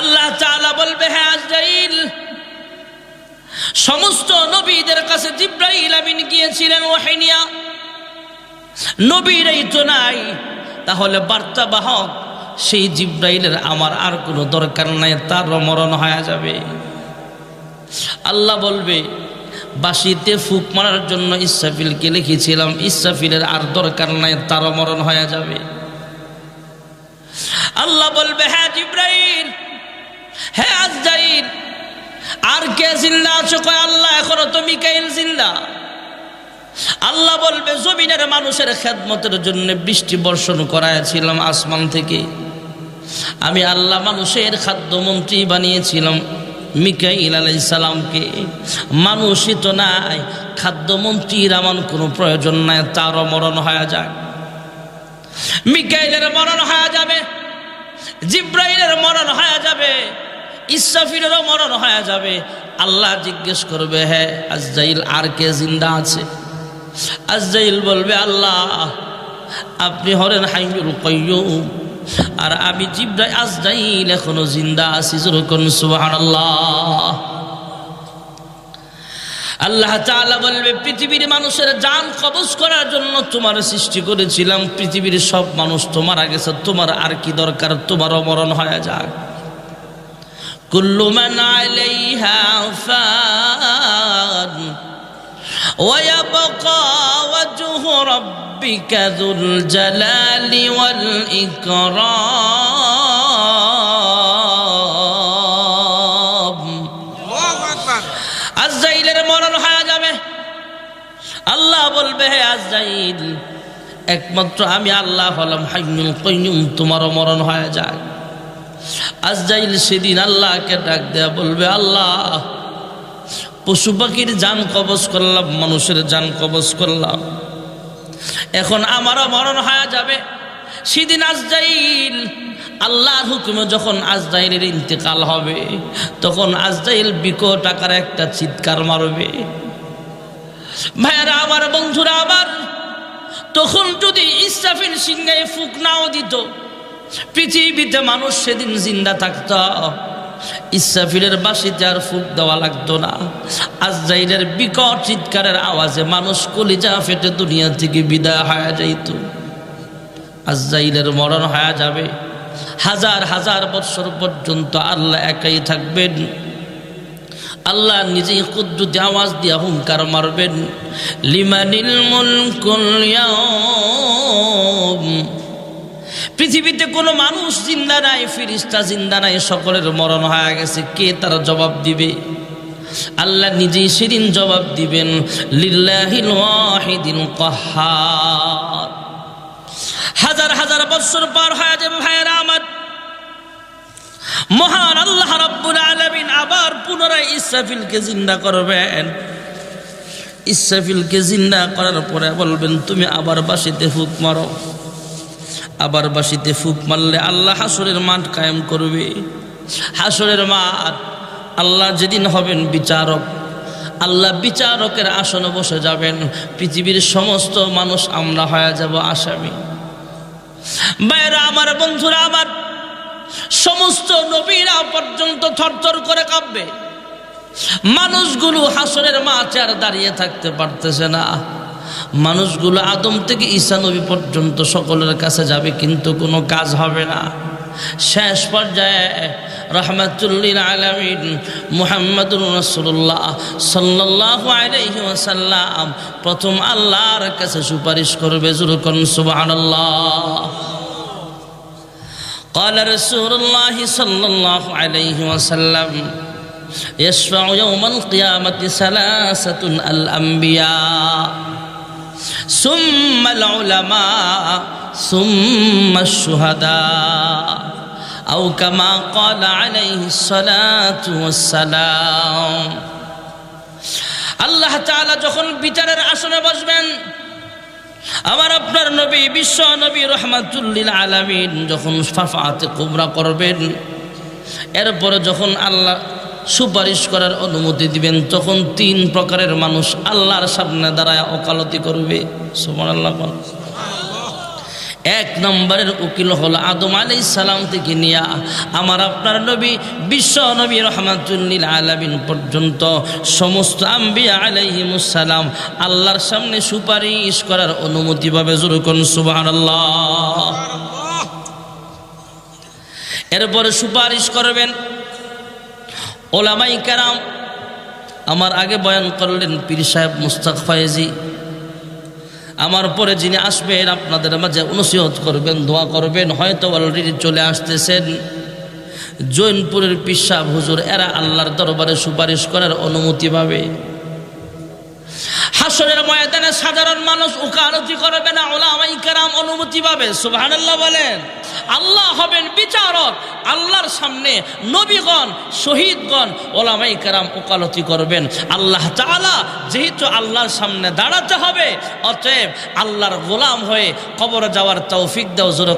আল্লাহ তাআলা বলবে হ্যাঁ আজরাইল, সমস্ত নবীদের কাছে জিব্রাইল আমিন গিয়েছিলেন ওয়াহিনিয়া নবীর এই তো নাই তাহলে বার্তা বাহক, সেই জিব্রাইলের আমার আর কোনো দরকার নাই, তার মরণ হয়ে যাবে। আল্লাহ বলবে বাসিতে ফুক মারার জন্য ইসরাফিলকে লিখেছিলাম, ইসরাফিলের আর দরকার নাই, তারও মরণ হয়ে যাবে। আল্লাহ বলবে হ্যাঁ জিব্রাইল হ্যাঁ আজরাইল আর কে জিন্দা আছো? কয়, আল্লাহ, এখনও তো মিকাইল জিন্দা? আল্লাহ বলবে, জমিনের মানুষের খেদমতের জন্য বৃষ্টি বর্ষণ করাইছিলাম আসমান থেকে। আমি আল্লাহ মানুষের খাদ্যমন্ত্রী বানিয়েছিলাম মিকাইল আলাই সালামকে মানুষই তো নাই, খাদ্যমন্ত্রীর আমার কোনো প্রয়োজন নাই, তারও মরণ হয়ে যায়। মিকাইলের মরণ হয়ে যাবে, জিব্রাইলের মরণ হয়ে যাবে। ইসরাফিলেরও মরণ হয়ে যাবে। আল্লাহ জিজ্ঞেস করবে হ্যাঁ আজরাইল আর কে জিন্দা আছে? আজরাইল বলবে, আল্লাহ, আপনি হরেন হাইয়ুল কয়্যুম আর আমি জিব্রাই আজরাইল এখনও জিন্দা আছি যেরকম সুবহানাল্লাহ। আল্লাহ তাআলা বলবে, পৃথিবীর মানুষের জান কবজ করার জন্য তোমার সৃষ্টি করেছিলাম, পৃথিবীর সব মানুষ তোমার আগে, তোমার আর কি দরকার? তোমারও মরণ হয়ে যাক। কুল্লু মান আলাইহা ফান ويبقى وجه ربك ذو الجلال والإكرام আজরাইলের মরণ হয়ে যাবে আল্লাহ বলবে হে আজরাইল একমাত্র আমি আল্লাহ হলাম হাইয়ুল কয়্যুম তোমারও মরণ হয়ে যায় আজরাইল সেদিন আল্লাহকে ডাক দেয়া বলবে, আল্লাহ, পশু পাখির যান কবজ করলাম, মানুষের যান কবজ করলাম। এখন আমারও মরণ হয়ে যাবে। সেদিন আজরাইল আল্লাহর হুকুমে যখন আজরাইলের ইন্তেকাল হবে, তখন আজরাইল বিকট আকারে একটা চিৎকার মারবে। ভাইয়ারা, আমার বন্ধুরা আবার তখন যদি ইসরাফিল সিংহায় ফুক নাও দিত পৃথিবীতে মানুষ সেদিন জিন্দা থাকত। ইসরাফিলের বাসিতে আর ফুক দেওয়া লাগতো না। আজরাইলের বিকট চিৎকারের আওয়াজে মানুষ কলিজা ফেটে দুনিয়া থেকে বিদায় হয়ে যাইত। আজরাইলের মরণ হয়ে যাবে। হাজার হাজার বছর পর্যন্ত আল্লাহ একাই থাকবেন। আল্লাহ নিজেই কুদ্রুতি আওয়াজ দিয়া হুঙ্কার মারবেন। লিমানিল মুলকুল ইয়াউম পৃথিবীতে কোনো মানুষ জিন্দা নাই, ফিরিস্তা জিন্দা নাই, সকলের মরণ হয়ে গেছে। কে তার জবাব দিবে? আল্লাহ নিজেই সেদিন জবাব দিবেন, লিল্লাহিল হাজার হাজার বছর পার হয়ে যাবে ভাইয়েরা আমার। মহান আল্লাহ রাব্বুল আলামিন আবার পুনরায় ইসরাফিলকে জিন্দা করবেন। ইসরাফিলকে জিন্দা করার পরে বলবেন, তুমি আবার বাসিতে ফুক মারো। আবার বাসিতে ফুক মারলে আল্লাহ হাসরের মাঠ কায়েম করবে। হাসরের মাঠ, আল্লাহ যেদিন হবেন বিচারক, আল্লাহ বিচারকের আসনে বসে যাবেন। পৃথিবীর সমস্ত মানুষ আমরা হয়ে যাব আসামি। বাইরা আমার বন্ধুরা, আমার সমস্ত নবীরা পর্যন্ত থরথর করে কাঁপবে। মানুষগুলো হাসরের মাঠে আর দাঁড়িয়ে থাকতে পারতেছে না। মানুষগুলো আদম থেকে ঈসা নবী পর্যন্ত সকলের কাছে যাবে কিন্তু কোনো কাজ হবে না শেষ পর্যায়ে রহমাতুল্লিল আলমিন মুহাম্মদুর রসুল্লাহ সাল্লাহ আলাইহি ওয়াসাল্লাম প্রথম আল্লাহর কাছে সুপারিশ করবে জুরুকন সুবহানাল্লাহ قال رسول الله صلى الله عليه وسلم يشفع يوم القيامة ثلاثة الأنبياء সুম্মাল উলামা সুম্মা শুহাদা আও কামা ক্বালা আলাইহি সালাতু ওয়াসসালাম। আল্লাহ তাআলা যখন বিচারের আসনে বসবেন, আমার আপনার নবী, বিশ্ব নবী রহমাতুল্লিল আলামিন যখন ফাফাতে কুমরা করবেন, এরপরে যখন আল্লাহ সুপারিশ করার অনুমতি দিবেন, তখন তিন প্রকারের মানুষ আল্লাহর সামনে দাঁড়ায় ওকালতি করবে। আল্লাহ এক নম্বরের উকিল হল আদম আলাই সালাম থেকে নিয়া আমার আপনার নবী, বিশ্ব নবী রহমাতুল্লিল আলামিন পর্যন্ত সমস্ত আম্বিয়া আলাইহিমুসালাম আল্লাহর সামনে সুপারিশ করার অনুমতি পাবে। জুরুকন সুবহানাল্লাহ। এরপরে সুপারিশ করবেন ওলামাই কারাম আমার আগে বয়ান করলেন পীর সাহেব মুস্তাক ফয়েজি। আমার পরে যিনি আসবেন, আপনাদের মাঝে অনুসিহত করবেন, দোয়া করবেন, হয়তো অলরেডি চলে আসতেছেন। জৈনপুরের পিসাব হুজুর, এরা আল্লাহর দরবারে সুপারিশ করার অনুমতি পাবে। হাসরের ময়দানে সাধারণ মানুষ উকালতি করবে না ওলামাই কেরাম অনুমতি পাবে, সুবহানাল্লাহ বলেন। আল্লাহ হবেন বিচারক, আল্লাহর সামনে নবীগণ, শহীদগণ ওলামাই কেরাম ওকালতি করবেন। আল্লাহ তাআলা যেহেতু আল্লাহর সামনে দাঁড়াতে হবে, অতএব আল্লাহর গোলাম হয়ে কবর যাওয়ার তৌফিক দাও, জোরে